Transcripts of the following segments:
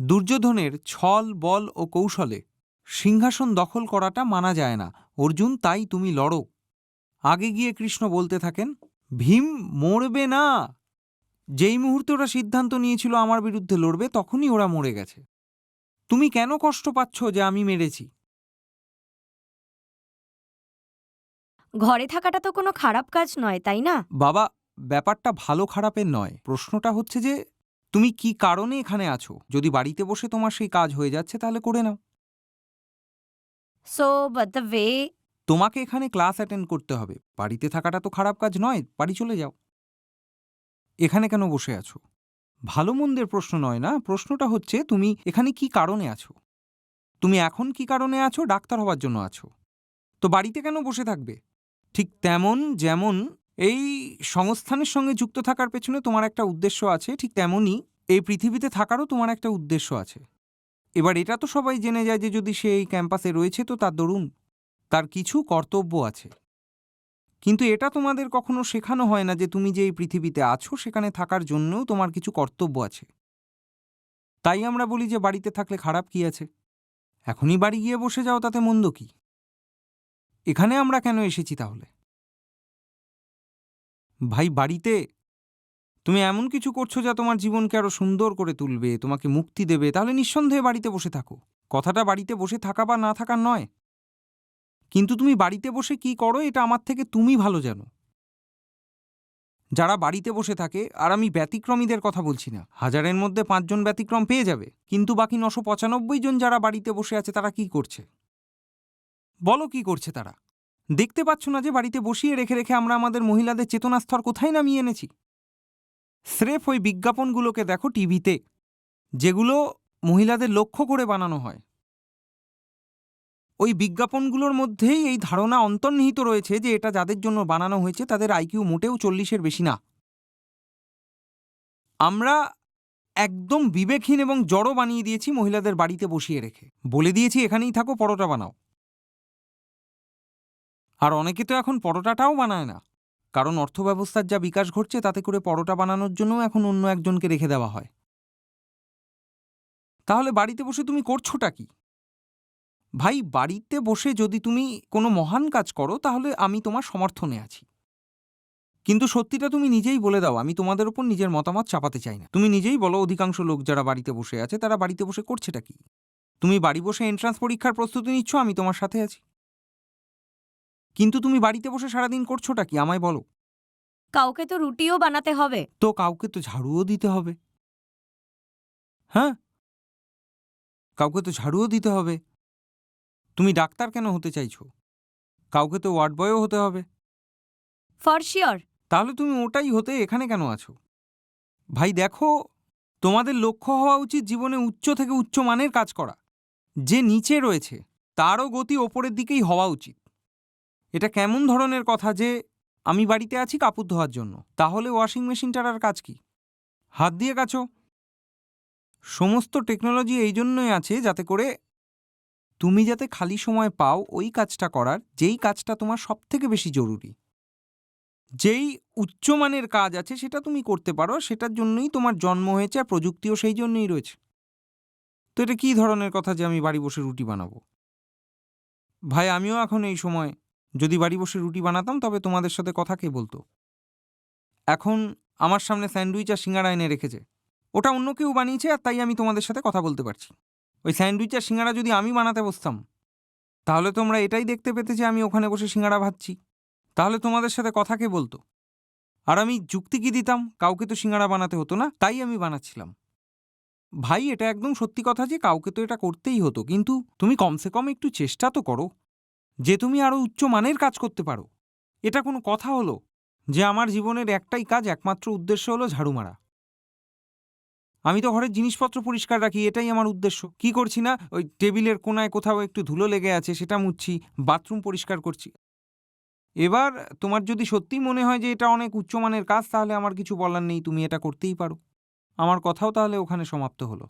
দুর্যোধনের ছল বল ও কৌশলে সিংহাসন দখল করাটা মানা যায় না। অর্জুন তাই তুমি লড়ো। আগে গিয়ে কৃষ্ণ বলতে থাকেন ভীম মরবে না। যেই মুহূর্তে ওরা সিদ্ধান্ত নিয়েছিল আমার বিরুদ্ধে লড়বে তখনই ওরা মরে গেছে। তুমি কেন কষ্ট পাচ্ছ যে আমি মেরেছি? ঘরে থাকাটা তো কোনো খারাপ কাজ নয় তাই না? বাবা ব্যাপারটা ভালো খারাপের নয়। প্রশ্নটা হচ্ছে যে তুমি কি কারণে এখানে আছো? যদি বাড়িতে বসে তোমার সেই কাজ হয়ে যাচ্ছে তাহলে করে নাও। সো বাট দ্য ওয়ে তোমাকে এখানে ক্লাস অ্যাটেন্ড করতে হবে। বাড়িতে থাকাটা তো খারাপ কাজ নয় বাড়ি চলে যাও। এখানে কেন বসে আছো? ভালো মন্দের প্রশ্ন নয় না? প্রশ্নটা হচ্ছে তুমি এখানে কি কারণে আছো? তুমি এখন কি কারণে আছো? ডাক্তার হওয়ার জন্য আছো। তো বাড়িতে কেন বসে থাকবে? ঠিক তেমন যেমন এই সংস্থানের সঙ্গে যুক্ত থাকার পেছনে তোমার একটা উদ্দেশ্য আছে, ঠিক তেমনই এই পৃথিবীতে থাকারও তোমার একটা উদ্দেশ্য আছে। এবার এটা তো সবাই জেনে যায় যে যদি সে এই ক্যাম্পাসে রয়েছে তো তার দরুন তার কিছু কর্তব্য আছে। কিন্তু এটা তোমাদের কখনো শেখানো হয় না যে তুমি যে এই পৃথিবীতে আছো সেখানে থাকার জন্যও তোমার কিছু কর্তব্য আছে। তাই আমরা বলি যে বাড়িতে থাকলে খারাপ কি আছে? এখনই বাড়ি গিয়ে বসে যাও, তাতে মন্দ কি? এখানে আমরা কেন এসেছি তাহলে? ভাই, বাড়িতে? তুমি এমন কিছু করছ যা তোমার জীবনকে আরও সুন্দর করে তুলবে, তোমাকে মুক্তি দেবে। তাহলে নিঃসন্দেহে বাড়িতে বসে থাকো। কথাটা বাড়িতে বসে থাকা বা না থাকার নয়। কিন্তু তুমি বাড়িতে বসে কি করো, এটা আমার থেকে তুমি ভালো জানো। যারা বাড়িতে বসে থাকে, আর আমি ব্যতিক্রমীদের কথা বলছি না। হাজারের মধ্যে পাঁচজন ব্যতিক্রম পেয়ে যাবে। কিন্তু বাকি নশো পঁচানব্বই জন যারা বাড়িতে বসে আছে, তারা কি করছে? বলো কি করছে তারা? দেখতে পাচ্ছ না যে বাড়িতে বসিয়ে রেখে রেখে আমরা আমাদের মহিলাদের চেতনা স্তর কোথায় নামিয়ে এনেছি? স্রেফ ওই বিজ্ঞাপনগুলোকে দেখো টিভিতে, যেগুলো মহিলাদের লক্ষ্য করে বানানো হয়। ওই বিজ্ঞাপনগুলোর মধ্যেই এই ধারণা অন্তর্নিহিত রয়েছে যে এটা যাদের জন্য বানানো হয়েছে তাদের আইকিউ মোটেও চল্লিশের বেশি না। আমরা একদম বিবেকহীন এবং জড়ো বানিয়ে দিয়েছি মহিলাদের বাড়িতে বসিয়ে রেখে। বলে দিয়েছি, এখানেই থাকো, পরোটা বানাও। আর অনেকে তো এখন পরোটাটাও বানায় না। কারণ অর্থব্যবস্থার যা বিকাশ ঘটছে, তাতে করে পরোটা বানানোর জন্যও এখন অন্য একজনকে রেখে দেওয়া হয়। তাহলে বাড়িতে বসে তুমি করছোটা কি? ভাই, বাড়িতে বসে যদি তুমি কোনো মহান কাজ করো, তাহলে আমি তোমার সমর্থনে আছি। কিন্তু সত্যিটা তুমি নিজেই বলে দাও, আমি তোমাদের ওপর নিজের মতামত চাপাতে চাই না। তুমি নিজেই বলো, অধিকাংশ লোক যারা বাড়িতে বসে আছে, তারা বাড়িতে বসে করছেটা কি? তুমি বাড়ি বসে এন্ট্রান্স পরীক্ষার প্রস্তুতি নিচ্ছ, আমি তোমার সাথে আছি। কিন্তু তুমি বাড়িতে বসে সারাদিন করছোটা কি? আমায় বলো। কাউকে তো রুটিও বানাতে হবে। তো কাউকে তো ঝাড়ুও দিতে হবে। হ্যাঁ? কাউকে তো ঝাড়ুও দিতে হবে। তুমি ডাক্তার কেন হতে চাইছো? কাউকে তো ওয়ার্ড বয়ও হতে হবে। For sure. তাহলে তুমি ওটাই হতে এখানে কেন আছো? ভাই দেখো তোমাদের লক্ষ্য হওয়া উচিত জীবনে উচ্চ থেকে উচ্চ মানের কাজ করা। যে নিচে রয়েছে তারও গতি ওপরের দিকেই হওয়া উচিত। এটা কেমন ধরনের কথা যে আমি বাড়িতে আছি কাপড় ধোয়ার জন্য? তাহলে ওয়াশিং মেশিনটার আর কাজ কি? হাত দিয়ে কাছো সমস্ত টেকনোলজি এই জন্যই আছে যাতে করে তুমি যাতে খালি সময় পাও ওই কাজটা করার, যেই কাজটা তোমার সবথেকে বেশি জরুরি। যেই উচ্চমানের কাজ আছে সেটা তুমি করতে পারো, সেটার জন্যই তোমার জন্ম হয়েছে আর প্রযুক্তিও সেই জন্যই রয়েছে। তো এটা কী ধরনের কথা যে আমি বাড়ি বসে রুটি বানাবো? ভাই, আমিও এখন এই সময় যদি বাড়ি বসে রুটি বানাতাম, তবে তোমাদের সাথে কথা কে বলতো? এখন আমার সামনে স্যান্ডউইচ আর সিঙ্গারা এনে রেখেছে। ওটা অন্য কেউ বানিয়েছে আর তাই আমি তোমাদের সাথে কথা বলতে পারছি। ওই স্যান্ডউইচ আর সিঙ্গারা যদি আমি বানাতে বসতাম, তাহলে তোমরা এটাই দেখতে পেতে যে আমি ওখানে বসে সিঙ্গারা ভাজছি। তাহলে তোমাদের সাথে কথা কে বলতো? আর আমি যুক্তি কি দিতাম? কাউকে তো সিঙ্গারা বানাতে হতো না, তাই আমি বানাচ্ছিলাম। ভাই, এটা একদম সত্যি কথা যে কাউকে তো এটা করতেই হতো, কিন্তু তুমি কমসে কম একটু চেষ্টা তো করো। যে তুমি আরও উচ্চ মানের কাজ করতে পারো। এটা কোনো কথা হলো যে আমার জীবনের একটাই কাজ, একমাত্র উদ্দেশ্য হলো ঝাড়ু মারা। আমি তো ঘরের জিনিসপত্র পরিষ্কার রাখি, এটাই আমার উদ্দেশ্য। কি করছি না? ওই টেবিলের কোনায় কোথাও একটু ধুলো লেগে আছে, সেটা মুছছি, বাথরুম পরিষ্কার করছি। এবার তোমার যদি সত্যি মনে হয় যে এটা অনেক উচ্চমানের কাজ, তাহলে আমার কিছু বলার নেই, তুমি এটা করতেই পারো। আমার কথাও তাহলে ওখানে সমাপ্ত হলো।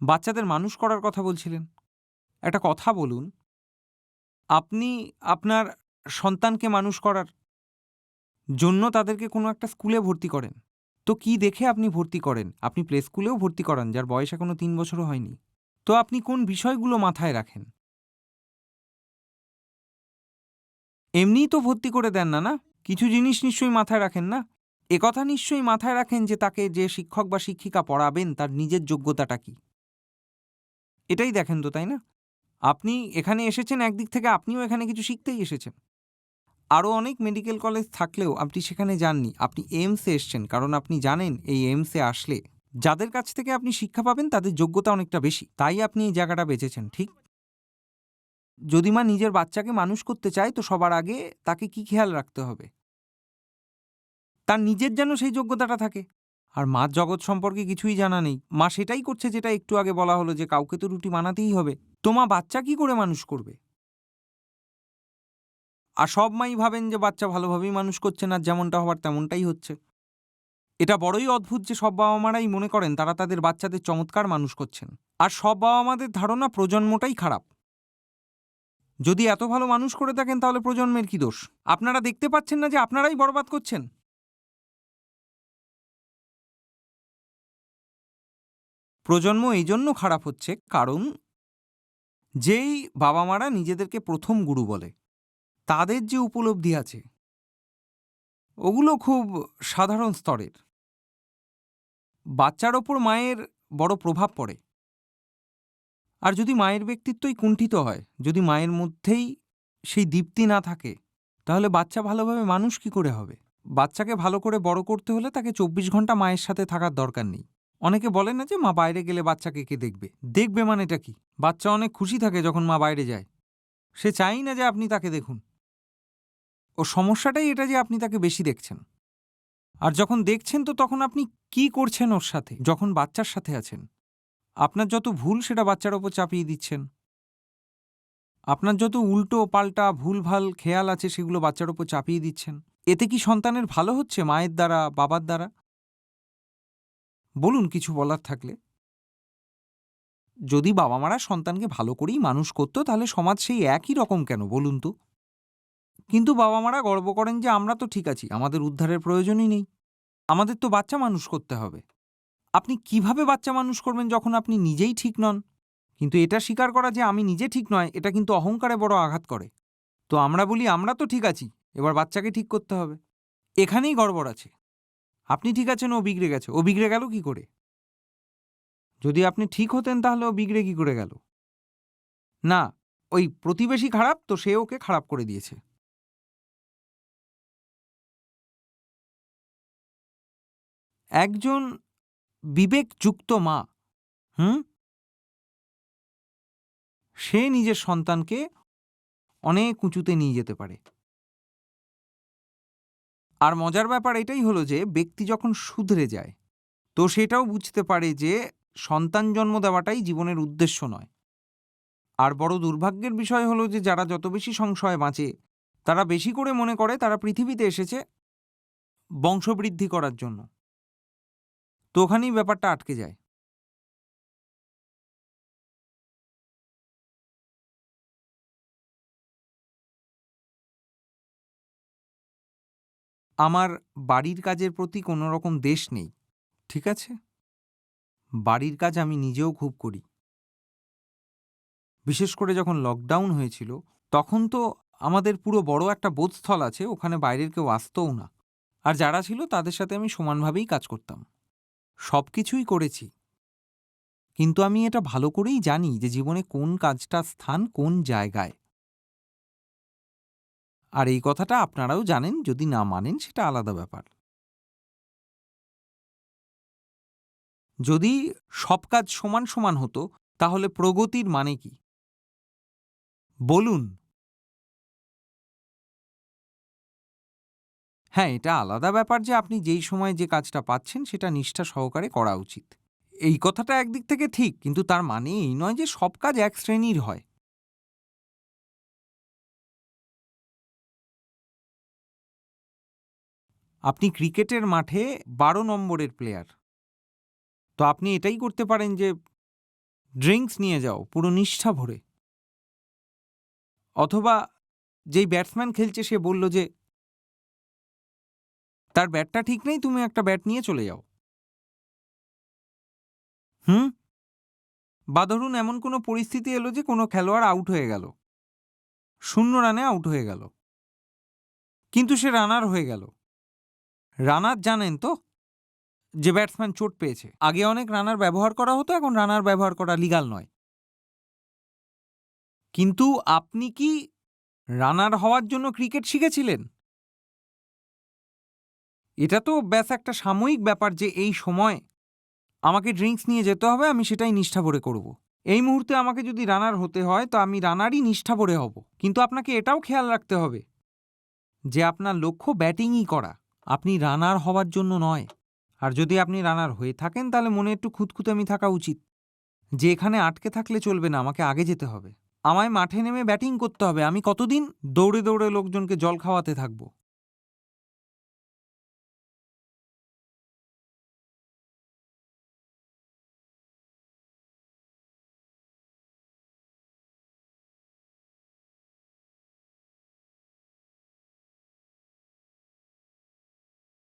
বাচ্চাদের মানুষ করার কথা বলছিলেন। একটা কথা বলুন। আপনি আপনার সন্তানকে মানুষ করার জন্য তাদেরকে কোনো একটা স্কুলে ভর্তি করেন। তো কি দেখে আপনি ভর্তি করেন? আপনি প্লে স্কুলেও ভর্তি করান, যার বয়স এখনও তিন বছরও হয়নি। তো আপনি কোন বিষয়গুলো মাথায় রাখেন? এমনিই তো ভর্তি করে দেন না না কিছু জিনিস নিশ্চয়ই মাথায় রাখেন না? একথা নিশ্চয়ই মাথায় রাখেন যে তাকে যে শিক্ষক বা শিক্ষিকা পড়াবেন, তার নিজের যোগ্যতাটা কি? এটাই দেখেন তো, তাই না? আপনি এখানে এসেছেন, একদিক থেকে আপনিও এখানে কিছু শিখতেই এসেছেন। আরও অনেক মেডিকেল কলেজ থাকলেও আপনি সেখানে যাননি। আপনি এইমসে এসছেন, কারণ আপনি জানেন এই এইমসে আসলে যাদের কাছ থেকে আপনি শিক্ষা পাবেন, তাদের যোগ্যতা অনেকটা বেশি। তাই আপনি এই জায়গাটা বেঁচেছেন ঠিক? যদি মা নিজের বাচ্চাকে মানুষ করতে চায়, তো সবার আগে তাকে কি খেয়াল রাখতে হবে? তার নিজের যেন সেই যোগ্যতাটা থাকে। আর মা জগৎ সম্পর্কে কিছুই জানা নেই। মা সেটাই করছে যেটা একটু আগে বলা হলো যে কাউকে তো রুটি বানাতেই হবে। তো মা বাচ্চা কি করে মানুষ করবে? আর সব মাই ভাবেন যে বাচ্চা ভালোভাবেই মানুষ করছেন আর যেমনটা হওয়ার তেমনটাই হচ্ছে। এটা বড়ই অদ্ভুত যে সব বাবা মারাই মনে করেন তারা তাদের বাচ্চাদের চমৎকার মানুষ করছেন। আর সব বাবা মাদের ধারণা প্রজন্মটাই খারাপ। যদি এত ভালো মানুষ করে থাকেন তাহলে প্রজন্মের কি দোষ? আপনারা দেখতে পাচ্ছেন না যে আপনারাই বরবাদ করছেন? প্রজন্ম এই জন্য খারাপ হচ্ছে কারণ যেই বাবা মারা নিজেদেরকে প্রথম গুরু বলে, তাদের যে উপলব্ধি আছে, ওগুলো খুব সাধারণ স্তরের। বাচ্চার ওপর মায়ের বড় প্রভাব পড়ে। আর যদি মায়ের ব্যক্তিত্বই কুণ্ঠিত হয়, যদি মায়ের মধ্যেই সেই দীপ্তি না থাকে, তাহলে বাচ্চা ভালোভাবে মানুষ কি করে হবে? বাচ্চাকে ভালো করে বড় করতে হলে তাকে চব্বিশ ঘণ্টা মায়ের সাথে থাকার দরকার নেই। অনেকে বলে না যে মা বাইরে গেলে বাচ্চাকে কে দেখবে? দেখবে মানেটা কি? বাচ্চা অনেক খুশি থাকে যখন মা বাইরে যায়। সে চাই না যে আপনি তাকে দেখুন। ও সমস্যাটাই এটা যে আপনি তাকে বেশি দেখছেন। আর যখন দেখছেন তো তখন আপনি কি করছেন ওর সাথে? যখন বাচ্চার সাথে আছেন। আপনার যত ভুল সেটা বাচ্চার ওপর চাপিয়ে দিচ্ছেন। আপনার যত উল্টো পাল্টা ভুলভাল খেয়াল আছে সেগুলো বাচ্চার ওপর চাপিয়ে দিচ্ছেন। এতে কি সন্তানের ভালো হচ্ছে? মায়ের দ্বারা? বাবার দ্বারা? বলুন কিছু বলার থাকলে। যদি বাবা মারা সন্তানকে ভালো করেই মানুষ করতো, তাহলে সমাজ সেই একই রকম কেন, বলুন তো? কিন্তু বাবা মারা গর্ব করেন যে, আমরা তো ঠিক আছি, আমাদের উদ্ধারের প্রয়োজনই নেই। আমাদের তো বাচ্চা মানুষ করতে হবে। আপনি কীভাবে বাচ্চা মানুষ করবেন যখন আপনি নিজেই ঠিক নন? কিন্তু এটা স্বীকার করা যে, আমি নিজে ঠিক নয়, এটা কিন্তু অহংকারে বড় আঘাত করে। তো আমরা বলি, আমরা তো ঠিক আছি, এবার বাচ্চাকে ঠিক করতে হবে। এখানেই গড়বড় আছে। আপনি ঠিক আছেন, ও বিগড়ে গেছে। ও বিগড়ে গেল কি করে? যদি আপনি ঠিক হতেন, তাহলে ও বিগড়ে কি করে গেল? না, ওই প্রতিবেশী খারাপ, তো সে ওকে খারাপ করে দিয়েছে। একজন বিবেকযুক্ত মা, হুম? সে নিজের সন্তানকে অনেক উঁচুতে নিয়ে যেতে পারে। আর মজার ব্যাপার এটাই হলো যে ব্যক্তি যখন শুধরে যায়, তো সেটাও বুঝতে পারে যে সন্তান জন্ম দেওয়াটাই জীবনের উদ্দেশ্য নয়। আর বড় দুর্ভাগ্যের বিষয় হলো যে যারা যত বেশি সংশয় বাঁচে, তারা বেশি করে মনে করে তারা পৃথিবীতে এসেছে বংশবৃদ্ধি করার জন্য। তো ওখানেই ব্যাপারটা আটকে যায়। আমার বাড়ির কাজের প্রতি কোনো রকম দেশ নেই, ঠিক আছে? বাড়ির কাজ আমি নিজেও খুব করি। বিশেষ করে যখন লকডাউন হয়েছিল, তখন তো আমাদের পুরো বড় একটা বোধস্থল আছে, ওখানে বাইরের কেউ আসতও না। আর যারা ছিল, তাদের সাথে আমি সমানভাবেই কাজ করতাম। সব কিছুই করেছি। কিন্তু আমি এটা ভালো করেই জানি যে জীবনে কোন কাজটা স্থান কোন জায়গায়। আর এই কথাটা আপনারাও জানেন, যদি না মানেন সেটা আলাদা ব্যাপার। যদি সব কাজ সমান সমান হতো, তাহলে প্রগতির মানে কি? বলুন। হ্যাঁ এটা আলাদা ব্যাপার যে আপনি যেই সময় যে কাজটা পাচ্ছেন সেটা নিষ্ঠা সহকারে করা উচিত। এই কথাটা একদিক থেকে ঠিক, কিন্তু তার মানে এই নয় যে সব কাজ এক শ্রেণির হয়। আপনি ক্রিকেটের মাঠে বারো নম্বরের প্লেয়ার তো আপনি এটাই করতে পারেন যে ড্রিঙ্কস নিয়ে যাও, পুরো নিষ্ঠা ভরে। অথবা যেই ব্যাটসম্যান খেলছে, সে বলল যে, তার ব্যাটটা ঠিক নেই, তুমি একটা ব্যাট নিয়ে চলে যাও। হুম? বা ধরুন এমন কোনো পরিস্থিতি এলো যে, কোনো খেলোয়াড় আউট হয়ে গেল। শূন্য রানে আউট হয়ে গেল। কিন্তু সে রানার হয়ে গেল। রানার জানেন তো? যে ব্যাটসম্যান চোট পেয়েছে। আগে অনেক রানার ব্যবহার করা হতো, এখন রানার ব্যবহার করা লিগাল নয়। কিন্তু আপনি কি রানার হওয়ার জন্য ক্রিকেট শিখেছিলেন? এটা তো ব্যাস একটা সাময়িক ব্যাপার যে এই সময় আমাকে ড্রিঙ্কস নিয়ে যেতে হবে, আমি সেটাই নিষ্ঠা ভরে করব। এই মুহূর্তে আমাকে যদি রানার হতে হয়, তো আমি রানারই নিষ্ঠা ভরে হব। কিন্তু আপনাকে এটাও খেয়াল রাখতে হবে যে আপনার লক্ষ্য ব্যাটিংই করা। আপনি রানার হওয়ার জন্য নয়। আর যদি আপনি রানার হয়ে থাকেন, তাহলে মনে একটু খুঁতখুতামি থাকা উচিত। যে এখানে আটকে থাকলে চলবে না, আমাকে আগে যেতে হবে। আমায় মাঠে নেমে ব্যাটিং করতে হবে। আমি কতদিন দৌড়ে দৌড়ে লোকজনকে জল খাওয়াতে থাকব?